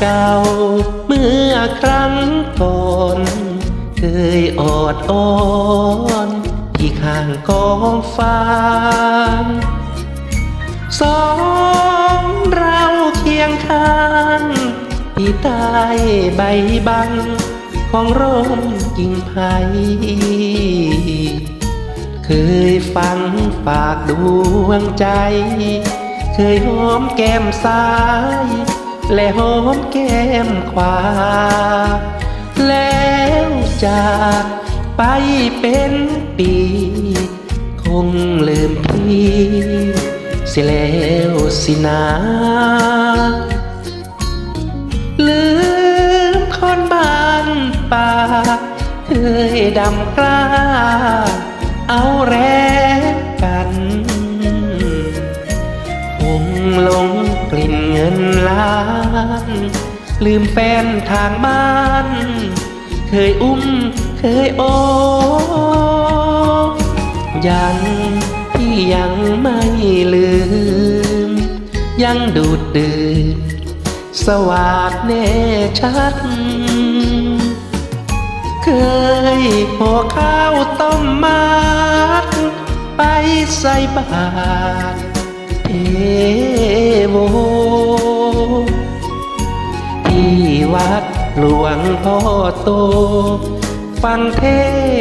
เก่า เมื่อครั้งก่อนเคยออดอ้อนที่ข้างกองฟางสองเราเคียงข้างที่ใต้ใบบัง ของร่มกิ่งไผ่เคยฟังฝากดวงใจ เคยหอมแก้มซ้าย และหอมแก้มขวา แล้วจากไปเป็นปี คงลืมพี่เสียแล้วสินาลืมคนบ้านป่าเคยดำกล้า เอาแรก กลิ่นเงินล้าน ลืมแฟนทางบ้าน เคยอุ้มเคยโอบยังที่ยังไม่ลืม ยังดูดดื่มสวาดแน่ชัด เคยพอข้าวต้มมัดไปใส่บาตรเอ พ่อโต ฟังเท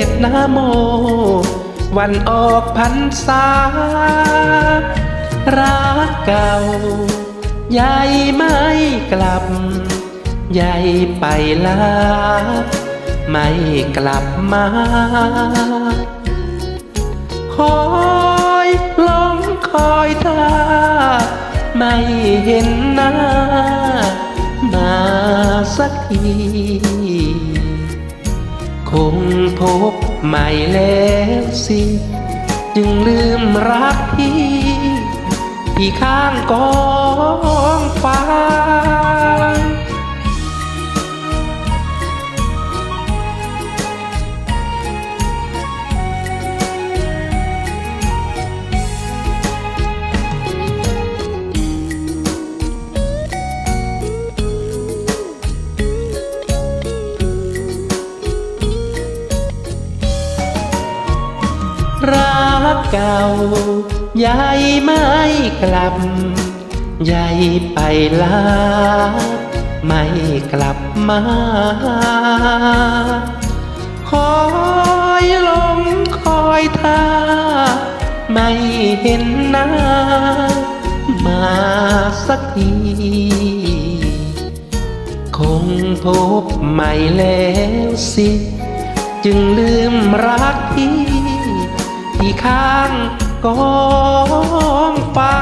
ศน์นะโม วันออกพรรษา รักเก่ายายไม่กลับยายไปลา ไม่กลับมาคอยลองคอยท่าไม่เห็นหน้าาสักที คงพบใหม่แล้วสิ จึงลืมรักที่ ที่ข้างกองฟ้า รักเก่ายายไม่กลับยายไปลาไม่กลับมา คอยลมคอยท่า ไม่เห็นหน้า มาสักที คงพบใหม่แล้วสิ จึงลืมรักที่ ที่ข้างกองฟ้า